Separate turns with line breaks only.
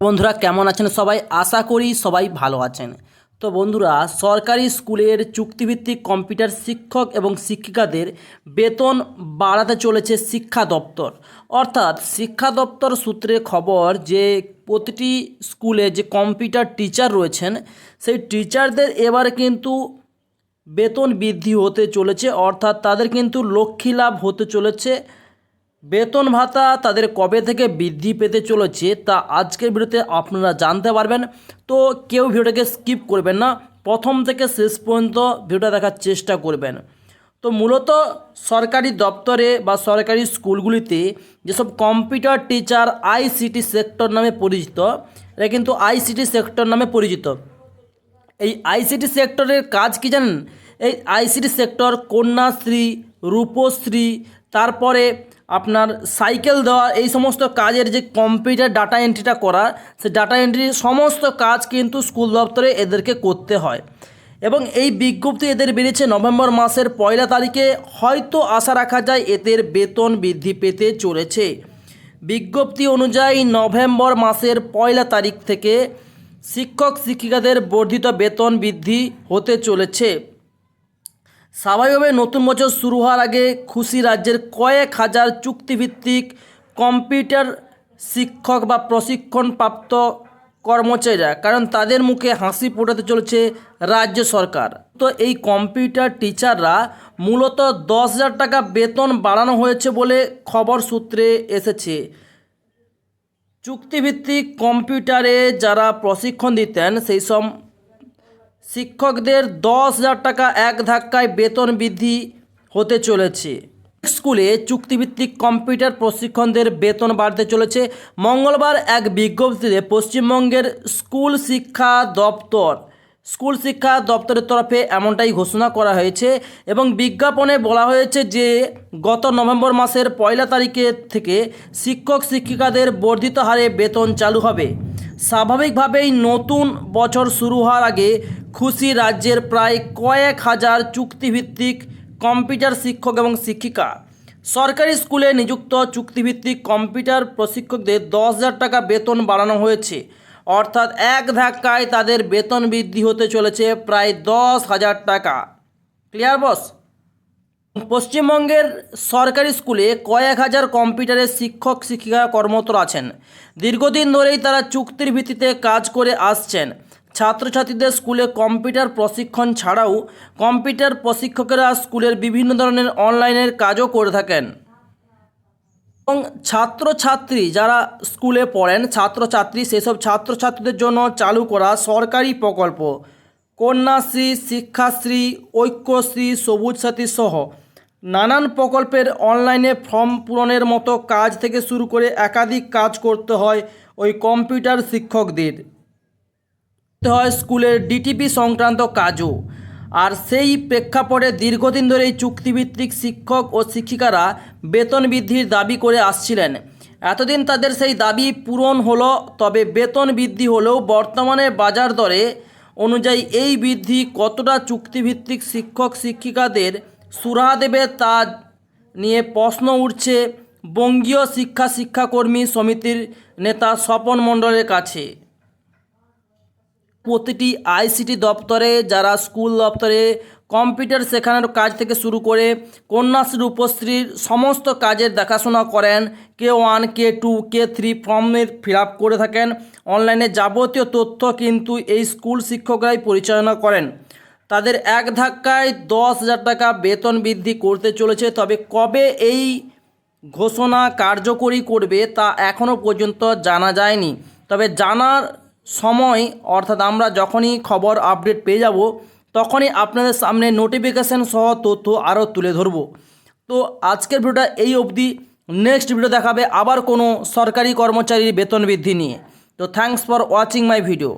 বন্ধুরা, কেমন আছেন সবাই? আশা করি সবাই ভালো আছেন। তো বন্ধুরা, সরকারি স্কুলের চুক্তিভিত্তিক কম্পিউটার শিক্ষক এবং শিক্ষিকাদের বেতন বাড়াতে চলেছে শিক্ষা দপ্তর। অর্থাৎ শিক্ষা দপ্তর সূত্রে খবর যে, প্রতিটি স্কুলে যে কম্পিউটার টিচার রয়েছেন, সেই টিচারদের এবার কিন্তু বেতন বৃদ্ধি হতে চলেছে। অর্থাৎ তাদের কিন্তু লক্ষ্মী লাভ হতে চলেছে। বেতন ভাতা তাদের কবে থেকে বৃদ্ধি পেতে চলেছে তা আজকের ভিডিওতে আপনারা জানতে পারবেন। তো কেউ ভিডিওটাকে স্কিপ করবেন না, প্রথম থেকে শেষ পর্যন্ত ভিডিওটা দেখার চেষ্টা করবেন। তো মূলত সরকারি দপ্তরে বা সরকারি স্কুলগুলিতে যেসব কম্পিউটার টিচার আইসিটি সেক্টর নামে পরিচিত, এরা কিন্তু আইসিটি সেক্টর নামে পরিচিত। এই আইসিটি সেক্টরের কাজ কি জানেন? এই আইসিটি সেক্টর কন্যাশ্রী, রূপশ্রী, তারপরে আপনার সাইকেল দেওয়া, এই সমস্ত কাজের যে কম্পিউটার ডাটা এন্ট্রিটা করা সে ডাটা এন্ট্রির সমস্ত কাজ কিন্তু স্কুল দপ্তরে এদেরকে করতে হয়। এবং এই বিজ্ঞপ্তি এদের বেরিয়েছে নভেম্বর মাসের পয়লা তারিখে, হয়তো আশা রাখা যায় এদের বেতন বৃদ্ধি পেতে চলেছে। বিজ্ঞপ্তি অনুযায়ী নভেম্বর মাসের পয়লা তারিখ থেকে শিক্ষক শিক্ষিকাদের বর্ধিত বেতন বৃদ্ধি হতে চলেছে। স্বাভাবিকভাবে নতুন বছর শুরু হওয়ার আগে খুশি রাজ্যের কয়েক হাজার চুক্তিভিত্তিক কম্পিউটার শিক্ষক বা প্রশিক্ষণপ্রাপ্ত কর্মচারীরা, কারণ তাদের মুখে হাসি ফোটাতে চলেছে রাজ্য সরকার। তো এই কম্পিউটার টিচাররা মূলত দশ হাজার টাকা বেতন বাড়ানো হয়েছে বলে খবর সূত্রে এসেছে। চুক্তিভিত্তিক কম্পিউটারে যারা প্রশিক্ষণ দিতেন, সেই সব শিক্ষকদের দশ হাজার টাকা এক ধাক্কায় বেতন বৃদ্ধি হতে চলেছে। স্কুলে চুক্তিভিত্তিক কম্পিউটার প্রশিক্ষণদের বেতন বাড়তে চলেছে। মঙ্গলবার এক বিজ্ঞপ্তিতে পশ্চিমবঙ্গের স্কুল শিক্ষা দপ্তর, স্কুল শিক্ষা দপ্তরের তরফে এমনটাই ঘোষণা করা হয়েছে এবং বিজ্ঞাপনে বলা হয়েছে যে, গত নভেম্বর মাসের পয়লা তারিখে থেকে শিক্ষক শিক্ষিকাদের বর্ধিত হারে বেতন চালু হবে। স্বাভাবিকভাবেই নতুন বছর শুরু হওয়ার আগে খুশি রাজ্যের প্রায় কয়েক হাজার চুক্তিভিত্তিক কম্পিউটার শিক্ষক এবং শিক্ষিকা। সরকারি স্কুলে নিযুক্ত চুক্তিভিত্তিক কম্পিউটার প্রশিক্ষকদের দশ হাজার টাকা বেতন বাড়ানো হয়েছে। অর্থাৎ এক ধাক্কায় তাদের বেতন বৃদ্ধি হতে চলেছে প্রায় দশ হাজার টাকা। Clear boss? পশ্চিমবঙ্গের সরকারি স্কুলে কয়েক হাজার কম্পিউটারের শিক্ষক, শিক্ষিকা কর্মরত আছেন। দীর্ঘদিন ধরেই তারা চুক্তির ভিত্তিতে কাজ করে আসছেন। ছাত্রছাত্রীদের স্কুলে কম্পিউটার প্রশিক্ষণ ছাড়াও কম্পিউটার প্রশিক্ষকেরা স্কুলের বিভিন্ন ধরনের অনলাইনের কাজও করে থাকেন। এবং ছাত্রছাত্রী যারা স্কুলে পড়েন, ছাত্রছাত্রী, সেসব ছাত্রছাত্রীদের জন্য চালু করা সরকারি প্রকল্প। কন্যাশ্রী, শিক্ষাশ্রী, ঐক্যশ্রী, সবুজ সাথী সহ নানান প্রকল্পের অনলাইনে ফর্ম পূরণের মতো কাজ থেকে শুরু করে একাধিক কাজ করতে হয় ওই কম্পিউটার শিক্ষকদের। হয় স্কুলের ডিটিপি সংক্রান্ত কাজও। আর সেই প্রেক্ষাপটে দীর্ঘদিন ধরে এই চুক্তিভিত্তিক শিক্ষক ও শিক্ষিকারা বেতন বৃদ্ধির দাবি করে আসছিলেন। এতদিন তাদের সেই দাবি পূরণ হলো, তবে বেতন বৃদ্ধি হলেও বর্তমানে বাজার দরে অনুযায়ী এই বৃদ্ধি কতটা চুক্তিভিত্তিক শিক্ষক শিক্ষিকাদের সুরাহা দেবে তা নিয়ে প্রশ্ন উঠছে বঙ্গীয় শিক্ষা শিক্ষাকর্মী সমিতির নেতা স্বপন মণ্ডলের কাছে। প্রতিটি আইসিটি দপ্তরে যারা স্কুল দপ্তরে কম্পিউটার শেখানোর কাজ থেকে শুরু করে কন্যাশ্রী রূপশ্রীর সমস্ত কাজের দেখাশোনা করেন, K one, K two, K three ফর্মের ফিল আপ করে থাকেন। অনলাইনে যাবতীয় তথ্য কিন্তু এই স্কুল শিক্ষকরাই পরিচালনা করেন। তাদের এক ধাক্কায় দশ হাজার টাকা বেতন বৃদ্ধি করতে চলেছে। তবে কবে এই ঘোষণা কার্যকরী করবে তা এখনও পর্যন্ত জানা যায়নি। তবে জানার সময়, অর্থাৎ আমরা যখনই খবর আপডেট পেয়ে যাব, তখনই আপনাদের সামনে নোটিফিকেশান সহ তথ্য আরও তুলে ধরব। তো আজকের ভিডিওটা এই অবধি। নেক্সট ভিডিও দেখাবে আবার কোনো সরকারি কর্মচারীর বেতন বৃদ্ধি নিয়ে। তো thanks for watching my video